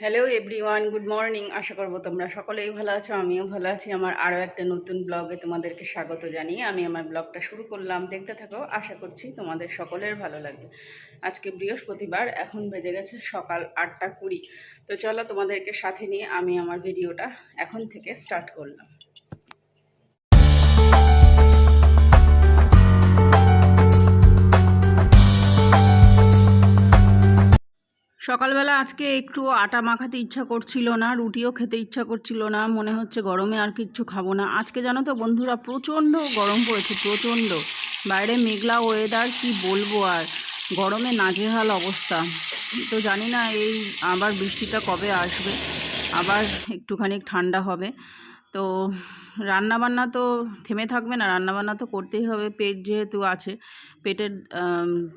Hello everyone good morning আশা করব তোমরা সকলেই ভালো আছো, আমিও ভালো আছি। আমার আরও একটা নতুন ব্লগে তোমাদেরকে স্বাগত জানিয়ে আমি আমার ব্লগটা শুরু করলাম। দেখতে থাকো, আশা করছি তোমাদের সকলের ভালো লাগবে। আজকে বৃহস্পতিবার, এখন বেজে গেছে সকাল আটটা কুড়ি। তো চলো তোমাদেরকে সাথে নিয়ে আমি আমার ভিডিওটা এখন থেকে স্টার্ট করলাম। সকালবেলা আজকে একটু আটা মাখাতে ইচ্ছা করছিল না, রুটিও খেতে ইচ্ছা করছিল না, মনে হচ্ছে গরমে আর কিচ্ছু খাব না। আজকে জানো তো বন্ধুরা প্রচণ্ড গরম পড়েছে, প্রচণ্ড। বাইরে মেঘলা ওয়েদার কি বলব আর? গরমে নাজেহাল অবস্থা। তো জানি না এই আবার বৃষ্টিটা কবে আসবে, আবার একটুখানি ঠান্ডা হবে। তো রান্নাবান্না তো থেমে থাকবে না, রান্নাবান্না তো করতেই হবে, পেট যেহেতু আছে। পেটের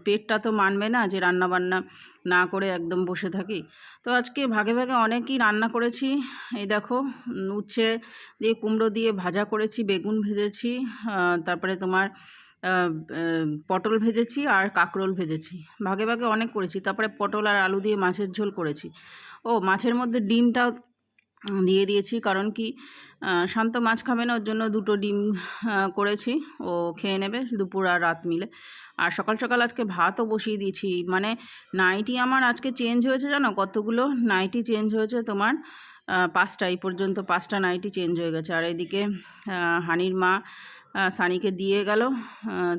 পেটটা তো মানবে না যে রান্নাবান্না না করে একদম বসে থাকি। তো আজকে ভাগে ভাগে অনেকই রান্না করেছি। এই দেখো উচ্ছে দিয়ে কুমড়ো দিয়ে ভাজা করেছি, বেগুন ভেজেছি তারপরে তোমার পটল ভেজেছি আর কাঁকরোল ভেজেছি। ভাগে ভাগে অনেক করেছি, তারপরে পটল আর আলু দিয়ে মাছের ঝোল করেছি। ও, মাছের মধ্যে ডিমটাও দিয়ে দিয়েছি। কারণ কি শান্ত মাছ খাবে না, ওর জন্য দুটো ডিম করেছি। ও খেয়ে নেবে দুপুর আর রাত মিলে। আর সকাল সকাল আজকে ভাতও বসিয়ে দিয়েছি। মানে নাইটি আমার আজকে চেঞ্জ হয়েছে জানো? কতগুলো নাইটি চেঞ্জ হয়েছে তোমার? পাঁচটা, এই পর্যন্ত পাঁচটা নাইটি চেঞ্জ হয়ে গেছে। আর এদিকে হানির মা সানিকে দিয়ে গেল।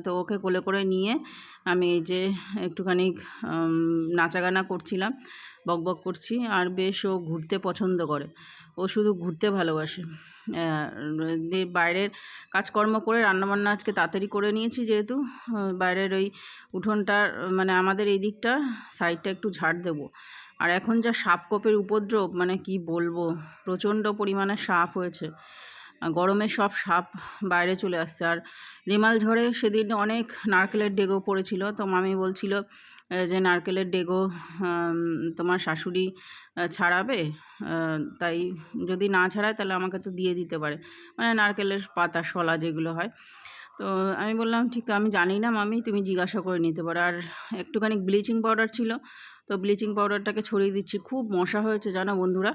তো ওকে কোলে করে নিয়ে আমি এই যে একটুখানি নাচাগানা করছিলাম। বক বক করছি আর বেশ ও ঘুরতে পছন্দ করে। ও শুধু ঘুরতে ভালোবাসে। বাইরের কাজকর্ম করে রান্নাবান্না আজকে তাড়াতাড়ি করে নিয়েছি যেহেতু। বাইরের ওই উঠোনটার মানে আমাদের এই দিকটা সাইডটা একটু ঝাড় দেবো। আর এখন যা সাপ কোপের উপদ্রব মানে কি বলব, প্রচণ্ড পরিমাণে সাপ হয়েছে। গরমে সব সাপ বাইরে চলে আসছে। আর রেমাল ঝড়ে সেদিন অনেক নারকেলের ডেগো পড়েছিল। তো মামি বলছিল যে নারকেলের ডেগো তোমার শাশুড়ি ছাড়াবে? তাই যদি না ছাড়ায় তাহলে আমাকে তো দিয়ে দিতে পারে। মানে নারকেলের পাতা, শলা যেগুলো হয়। তো আমি বললাম, ঠিক, আমি জানি না মামি, তুমি জিজ্ঞাসা করে নিতে পারো। আর একটুখানি ব্লিচিং পাউডার ছিল। তো ব্লিচিং পাউডারটাকে ছড়িয়ে দিচ্ছি। খুব মশা হয়েছে, জানো বন্ধুরা?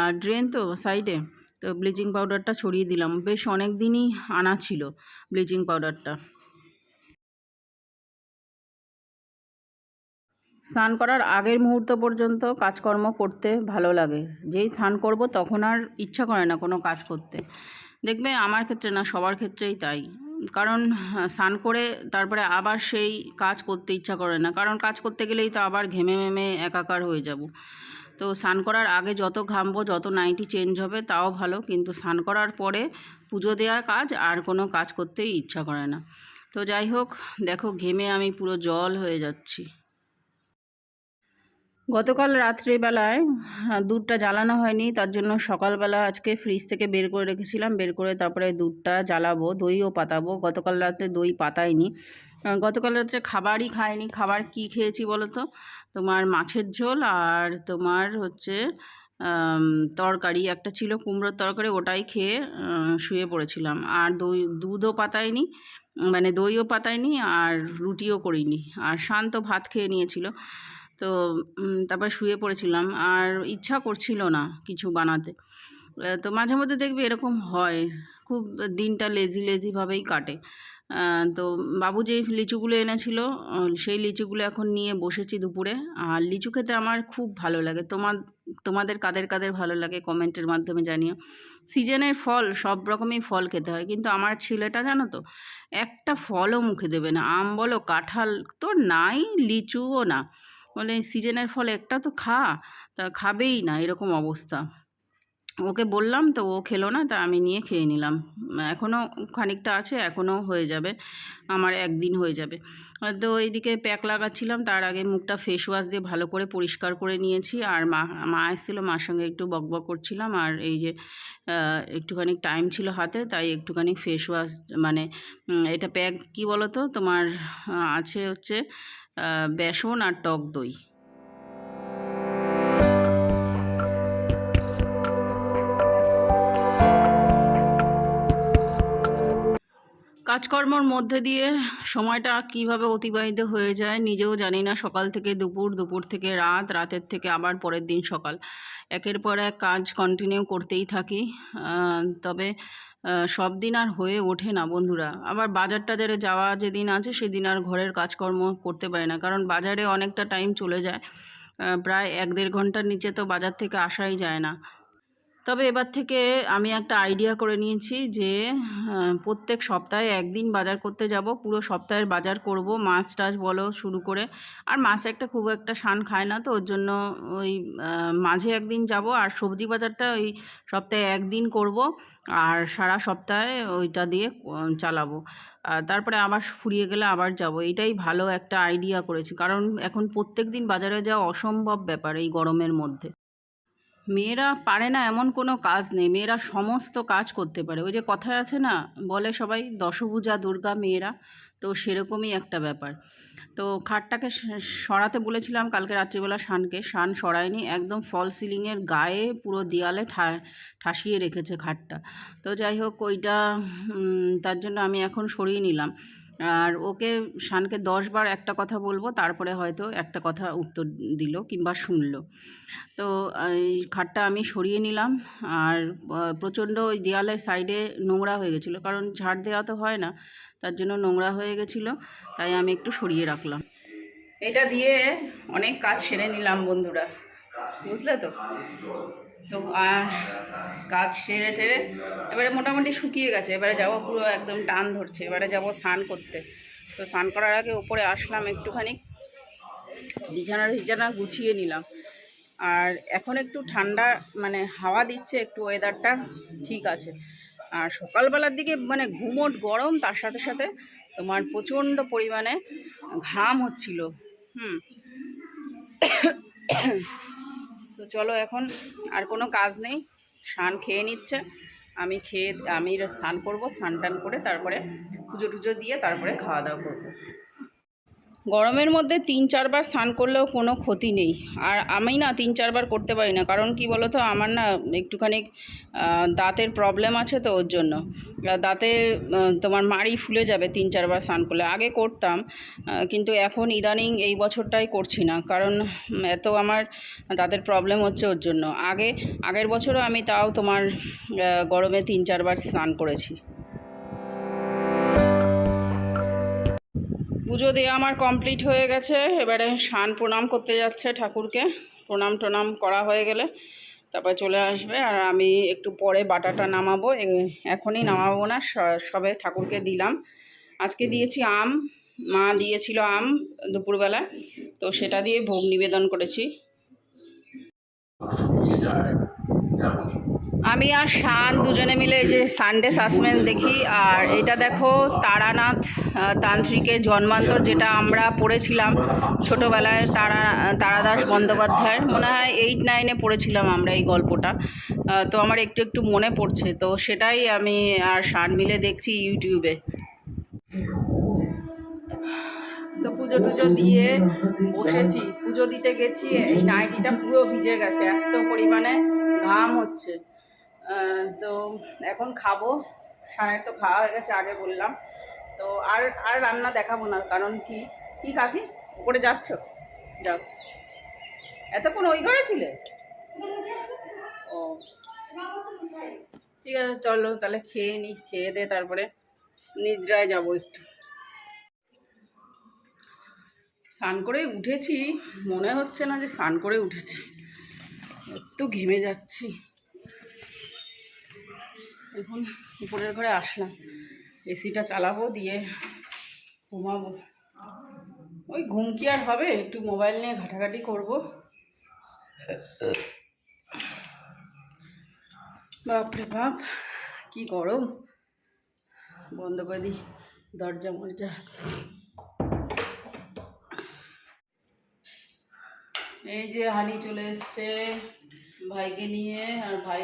আর ড্রেন তো সাইডে। তো ব্লিচিং পাউডারটা ছড়িয়ে দিলাম। বেশ অনেক দিনই আনা ছিল ব্লিচিং পাউডারটা। স্নান করার আগের মুহূর্ত পর্যন্ত কাজকর্ম করতে ভালো লাগে। যেই স্নান করব তখন আর ইচ্ছা করে না কোনো কাজ করতে। দেখবে আমার ক্ষেত্রে না, সবার ক্ষেত্রেই তাই। কারণ স্নান করে তারপরে আবার সেই কাজ করতে ইচ্ছা করে না। কারণ কাজ করতে গেলেই তো আবার ঘেমে মেমে একাকার হয়ে যাব। তো স্নান করার আগে যত ঘামবো, যত নাইটি চেঞ্জ হবে তাও ভালো। কিন্তু স্নান করার পরে পুজো দেওয়া কাজ আর কোনো কাজ করতেই ইচ্ছা করে না। তো যাই হোক, দেখো ঘেমে আমি পুরো জল হয়ে যাচ্ছি। গতকাল রাত্রিবেলায় আহ, দুধটা জ্বালানো হয়নি। তার জন্য সকালবেলা আজকে ফ্রিজ থেকে বের করে রেখেছিলাম। বের করে তারপরে দুধটা জ্বালাবো দইও পাতাবো। গতকাল রাতে দই পাতাইনি গতকাল রাত্রে খাবারই খাইনি। খাবার কি খেয়েছি বলো তো তোমার মাছের ঝোল আর তোমার হচ্ছে তরকারি। একটা ছিল কুমড়োর তরকারি ওটাই খেয়ে শুয়ে পড়েছিলাম। আর দই দুধও পাতাইনি মানে দইও পাতাইনি আর রুটিও করিনি। আর শান্ত ভাত খেয়ে নিয়েছিল। তো তারপর শুয়ে পড়েছিলাম। আর ইচ্ছা করছিল না কিছু বানাতে। তো মাঝে মধ্যে দেখবি এরকম হয়। খুব দিনটা লেজি লেজিভাবেই কাটে। তো বাবু যেই লিচুগুলো এনেছিল সেই লিচুগুলো এখন নিয়ে বসেছি দুপুরে। আর লিচু খেতে আমার খুব ভালো লাগে। তোমার তোমাদের কাদের কাদের ভালো লাগে কমেন্টের মাধ্যমে জানিও। সিজনের ফল, সব রকমই ফল খেতে হয়। কিন্তু আমার ছেলেটা জানো তো, একটা ফলও মুখে দেবে না। আম বলো, কাঁঠাল তো নাই, লিচুও না। বলে সিজনের ফল একটা তো খা, তা খাবেই না। এরকম অবস্থা। ওকে বললাম, তো ও খেলো না, তা আমি নিয়ে খেয়ে নিলাম। এখনও খানিকটা আছে এখনও হয়ে যাবে, আমার একদিন হয়ে যাবে। তো এইদিকে প্যাক লাগাচ্ছিলাম, তার আগে মুখটা ফেস ওয়াশ দিয়ে ভালো করে পরিষ্কার করে নিয়েছি, আর মা মা এসেছিল, মার সঙ্গে একটু বকবক করছিলাম, আর এই যে একটুখানি টাইম ছিল হাতে, তাই একটুখানি ফেস ওয়াশ মানে এটা প্যাক, কী বলো তো তোমার আছে হচ্ছে বেসন আর টক দই। কাজকর্মর মধ্যে দিয়ে সময়টা কীভাবে অতিবাহিত হয়ে যায় নিজেও জানি না। সকাল থেকে দুপুর দুপুর থেকে রাত, রাতের থেকে আবার পরের দিন সকাল। একের পর এক কাজ কন্টিনিউ করতেই থাকি। তবে সব দিন আর হয়ে ওঠে না বন্ধুরা। আবার বাজার টাজারে যাওয়া যেদিন আছে সেদিন আর ঘরের কাজকর্ম করতে পারে না। কারণ বাজারে অনেকটা টাইম চলে যায়। প্রায় এক দেড় ঘণ্টার নিচে তো বাজার থেকে আসাই যায় না। তবে এবার থেকে আমি একটা আইডিয়া করে নিয়েছি যে প্রত্যেক সপ্তাহে একদিন বাজার করতে যাব। পুরো সপ্তাহের বাজার করব, মাছ টাছ বলো শুরু করে। আর মাছ একটা খুব একটা শান খায় না তো, ওর জন্য ওই মাঝে একদিন যাব আর সবজি বাজারটা ওই সপ্তাহে একদিন করব আর সারা সপ্তাহে ওইটা দিয়ে চালাবো। তারপরে আবার ফুরিয়ে গেলে আবার যাব। এটাই ভালো একটা আইডিয়া করেছি। কারণ এখন প্রত্যেক দিন বাজারে যাওয়া অসম্ভব ব্যাপার এই গরমের মধ্যে। মেয়েরা পারে না এমন কোনো কাজ নেই, মেয়েরা সমস্ত কাজ করতে পারে। ওই যে কথায় আছে না, বলে সবাই দশভূজা দুর্গা মেয়েরা, তো সেরকমই একটা ব্যাপার। তো খাটটাকে সরাতে বলেছিলাম কালকে রাত্রিবেলা শানকে, শান সরায়নি, একদম ফল সিলিংয়ের গায়ে পুরো দেয়ালে ঠাসিয়ে রেখেছে খাটটা। তো যাই হোক, ওইটা তার জন্য আমি এখন সরিয়ে নিলাম। আর ওকে শানকে দশবার একটা কথা বলব, তারপরে হয়তো একটা কথা উত্তর দিল কিংবা শুনলো। তো এই খাটটা আমি সরিয়ে নিলাম আর প্রচণ্ড ওই দেয়ালের সাইডে নোংরা হয়ে গেছিল, কারণ ঝাড় দেওয়া তো হয় না, তার জন্য নোংরা হয়ে গেছিল, তাই আমি একটু সরিয়ে রাখলাম। এটা দিয়ে অনেক কাজ সেরে নিলাম বন্ধুরা, বুঝলে তো? তো কাজ সেরে টেরে এবারে মোটামুটি শুকিয়ে গেছে। এবারে যাব পুরো একদম টান ধরছে। এবারে যাব স্নান করতে। তো স্নান করার আগে উপরে আসলাম একটুখানি। বিছানা বিছানা গুছিয়ে নিলাম। আর এখন একটু ঠান্ডা মানে হাওয়া দিচ্ছে একটু ওয়েদারটা ঠিক আছে। আর সকালবেলার দিকে মানে ঘুমোট গরম, তার সাথে সাথে তোমার প্রচণ্ড পরিমাণে ঘাম হচ্ছিল। হুম। তো চলো এখন আর কোনো কাজ নেই। স্নান খেয়ে নিচ্ছে। আমি খেয়ে, আমি স্নান করব, স্নান টান করে তারপরে পুজো টুজো দিয়ে তারপরে খাওয়া দাওয়া করব। গরমের মধ্যে তিন, চারবার স্নান করলেও কোনো ক্ষতি নেই। আর আমি না তিন, চারবার করতে পারি না। কারণ কি বলো তো আমার না একটুখানি দাঁতের প্রবলেম আছে তো ওর জন্য। দাঁতে তোমার মাড়ি ফুলে যাবে তিন, চারবার স্নান করলে। আগে করতাম কিন্তু এখন ইদানিং এই বছরটাই করছি না। কারণ এত আমার দাঁতের প্রবলেম হচ্ছে ওর জন্য। আগে, আগের বছরও আমি তাও তোমার গরমে তিন, চারবার স্নান করেছি। পুজো দেওয়া আমার কমপ্লিট হয়ে গেছে। এবারে শান প্রণাম করতে যাচ্ছে ঠাকুরকে। প্রণাম টনাম করা হয়ে গেলে তারপর চলে আসবে। আর আমি একটু পরে বাটাটা নামাবো। এখনই নামাবো না সবে ঠাকুরকে দিলাম। আজকে দিয়েছি আম। মা দিয়েছিল আম দুপুরবেলা তো সেটা দিয়ে ভোগ নিবেদন করেছি। আমি আর শান দুজনে মিলে এই যে সানডে সাসপেন্স দেখি, আর এটা দেখো তারানাথ তান্ত্রিকের জন্মান্তর যেটা আমরা পড়েছিলাম ছোটোবেলায়, তারা, তারাদাস বন্দ্যোপাধ্যায়ের। মনে হয় এইট নাইনে পড়েছিলাম আমরা এই গল্পটা। তো আমার একটু একটু মনে পড়ছে। তো সেটাই আমি আর শান মিলে দেখছি ইউটিউবে। তো পুজো টুজো দিয়ে বসেছি। পুজো দিতে গেছি, এই নাইটিটা পুরো ভিজে গেছে, এত পরিমাণে ঘাম হচ্ছে। তো এখন খাব। সানের তো খাওয়া হয়ে গেছে, আগে বললাম। তো আর আর রান্না দেখাবো না, কারণ কি? কি কাকি? উপরে যাচ্ছ? যাও। এতক্ষণ ওই ঘরে ছিলে? ও। ঠিক আছে, চলো তাহলে খেয়ে নি, খেয়ে দে তারপরে নিদ্রায় যাব একটু। স্নান করে উঠেছি, মনে হচ্ছে না যে স্নান করে উঠেছি। একটু ঘেমে যাচ্ছি। এখন উপরের ঘরে আসলাম। এসিটা চালাবো, দিয়ে ঘুমাবো। ওই ঘুম কি আর হবে? একটু মোবাইল নিয়ে ঘাটাঘাটি করব। বাপরে বাপ, কি গরম। বন্ধ করে দিই দরজা মরজা। এই যে হানি চলে এসছে ভাইকে নিয়ে, আর ভাই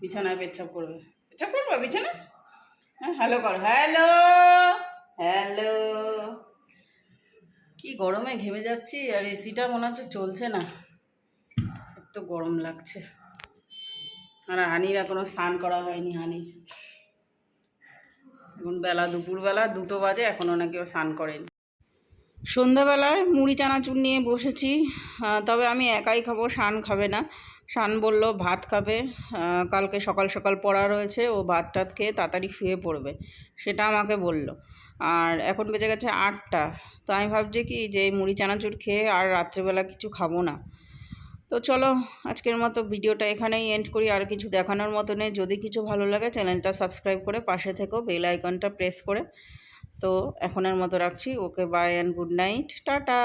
বিছানায় পেচ্ছাপ করবে। পেচ্ছাপ করবে, বিছানা? হ্যাঁ হ্যালো কর। হ্যালো হ্যালো কি গরমে ঘেমে যাচ্ছি, আর এসিটা মনে হচ্ছে চলছে না। এত গরম লাগছে। আর হানির এখনও স্নান করা হয়নি, হানির। এখন বেলা, দুপুরবেলা, দুটো বাজে, এখনও নাকি স্নান করেনি। সন্ধ্যাবেলায় মুড়ি, চানাচুর নিয়ে বসেছি। তবে আমি একাই খাব শান খাবে না। শান বলল, ভাত খাবে। কালকে সকাল সকাল পড়া রয়েছে। ও ভাত টাত খেয়ে তাড়াতাড়ি শুয়ে পড়বে। সেটা আমাকে বলল। আর এখন বেজে গেছে আটটা। তো আমি ভাবছি কি যে মুড়ি চানাচুর খেয়ে আর রাত্রেবেলা কিছু খাব না। তো চলো, আজকের মতো ভিডিওটা এখানেই এন্ড করি। আর কিছু দেখানোর মতো নেই। যদি কিছু ভালো লাগে, চ্যানেলটা সাবস্ক্রাইব করে পাশে থেকেও বেল আইকনটা প্রেস করে। তো এখনের মতো রাখছি। Okay bye and good night tata!